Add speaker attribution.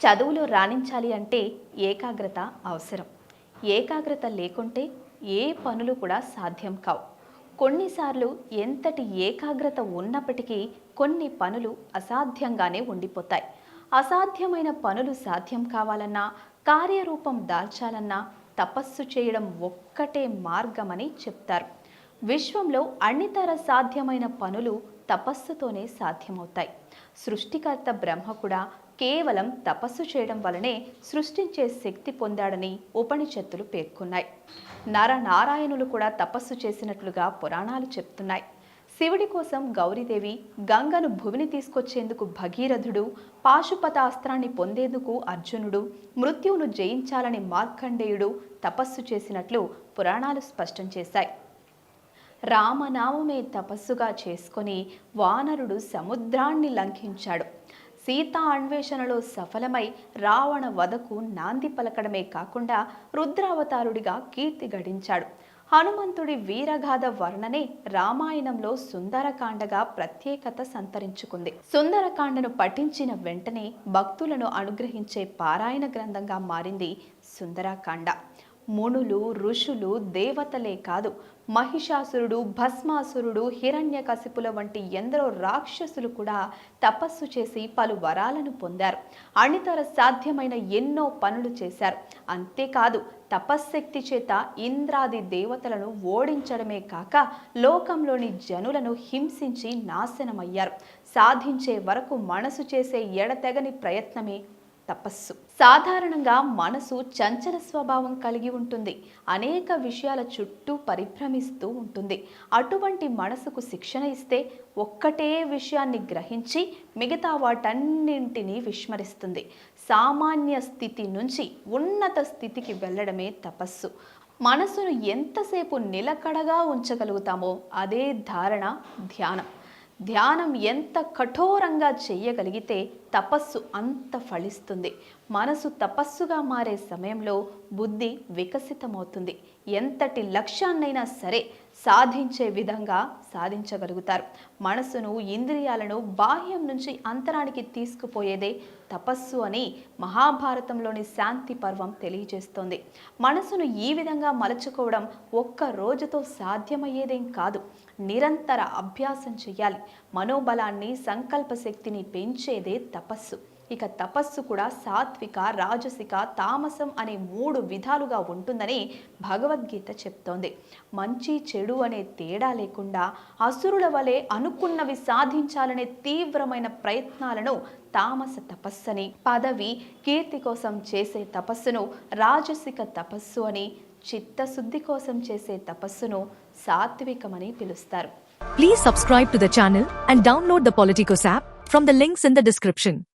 Speaker 1: చదువులో రాణించాలి అంటే ఏకాగ్రత అవసరం. ఏకాగ్రత లేకుంటే ఏ పనులు కూడా సాధ్యం కావు. కొన్నిసార్లు ఎంతటి ఏకాగ్రత ఉన్నప్పటికీ కొన్ని పనులు అసాధ్యంగానే ఉండిపోతాయి. అసాధ్యమైన పనులు సాధ్యం కావాలన్నా కార్యరూపం దాల్చాలన్నా తపస్సు చేయడం ఒక్కటే మార్గమని చెప్తారు. విశ్వంలో అన్నితర సాధ్యమైన పనులు తపస్సుతోనే సాధ్యమవుతాయి. సృష్టికర్త బ్రహ్మ కూడా కేవలం తపస్సు చేయడం వలనే సృష్టించే శక్తి పొందాడని ఉపనిషత్తులు పేర్కొన్నాయి. నరనారాయణులు కూడా తపస్సు చేసినట్లుగా పురాణాలు చెప్తున్నాయి. శివుడి కోసం గౌరీదేవి గంగను భువిని తీసుకొచ్చేందుకు భగీరథుడు పాశుపతాస్త్రాన్ని పొందేందుకు అర్జునుడు మృత్యువును జయించాలని మార్కండేయుడు తపస్సు చేసినట్లు పురాణాలు స్పష్టం చేశాయి. రామనామమే తపస్సుగా చేసుకొని వానరుడు సముద్రాన్ని లంఘించాడు. సీతా అన్వేషణలో సఫలమై రావణ వధకు నాంది పలకడమే కాకుండా రుద్రావతారుడిగా కీర్తి గడించాడు. హనుమంతుడి వీరగాథ వర్ణనే రామాయణంలో సుందరకాండగా ప్రత్యేకత సంతరించుకుంది. సుందరకాండను పఠించిన వెంటనే భక్తులను అనుగ్రహించే పారాయణ గ్రంథంగా మారింది సుందరకాండ. మునులు ఋషులు దేవతలే కాదు. మహిషాసురుడు భస్మాసురుడు హిరణ్యకశిపుల వంటి ఎందరో రాక్షసులు కూడా తపస్సు చేసి పలు వరాలను పొందారు. అణితర సాధ్యమైన ఎన్నో పనులు చేశారు. అంతేకాదు తపశ్శక్తి చేత ఇంద్రాది దేవతలను ఓడించడమే కాక లోకంలోని జనులను హింసించి నాశనమయ్యారు. సాధించే వరకు మనసు చేసే ఎడతెగని ప్రయత్నమే తపస్సు. సాధారణంగా మనసు చంచల స్వభావం కలిగి ఉంటుంది. అనేక విషయాల చుట్టూ పరిభ్రమిస్తూ ఉంటుంది. అటువంటి మనసుకు శిక్షణ ఇస్తే ఒక్కటే విషయాన్ని గ్రహించి మిగతా వాటన్నింటినీ విస్మరిస్తుంది. సామాన్య స్థితి నుంచి ఉన్నత స్థితికి వెళ్ళడమే తపస్సు. మనసును ఎంతసేపు నిలకడగా ఉంచగలుగుతామో అదే ధారణ ధ్యానం. ధ్యానం ఎంత కఠోరంగా చెయ్యగలిగితే తపస్సు అంత ఫలిస్తుంది. మనసు తపస్సుగా మారే సమయంలో బుద్ధి వికసితమవుతుంది. ఎంతటి లక్ష్యాన్నైనా సరే సాధించే విధంగా సాధించగలుగుతారు. మనసును ఇంద్రియాలను బాహ్యం నుంచి అంతరానికి తీసుకుపోయేదే తపస్సు అని మహాభారతంలోని శాంతి పర్వం తెలియజేస్తోంది. మనసును ఈ విధంగా మలచుకోవడం ఒక్క రోజుతో సాధ్యమయ్యేదేం కాదు. నిరంతర అభ్యాసం చేయాలి. మనోబలాన్ని సంకల్ప శక్తిని పెంచేదే తపస్సు. ఇక తపస్సు కూడా సాత్విక రాజసిక తామసం అనే మూడు విధాలుగా ఉంటుందని భగవద్గీత చెప్తోంది. మంచి చెడు అనే తేడా లేకుండా అసురుల వలె అనుకున్నవి సాధించాలనే తీవ్రమైన ప్రయత్నాలను తామస తపస్సని పదవి కీర్తి కోసం చేసే తపస్సును రాజసిక తపస్సు అని చిత్తశుద్ధి కోసం చేసే తపస్సును సాత్వికమని పిలుస్తారు.
Speaker 2: Please subscribe to the channel and download the Politicos app from the links in the description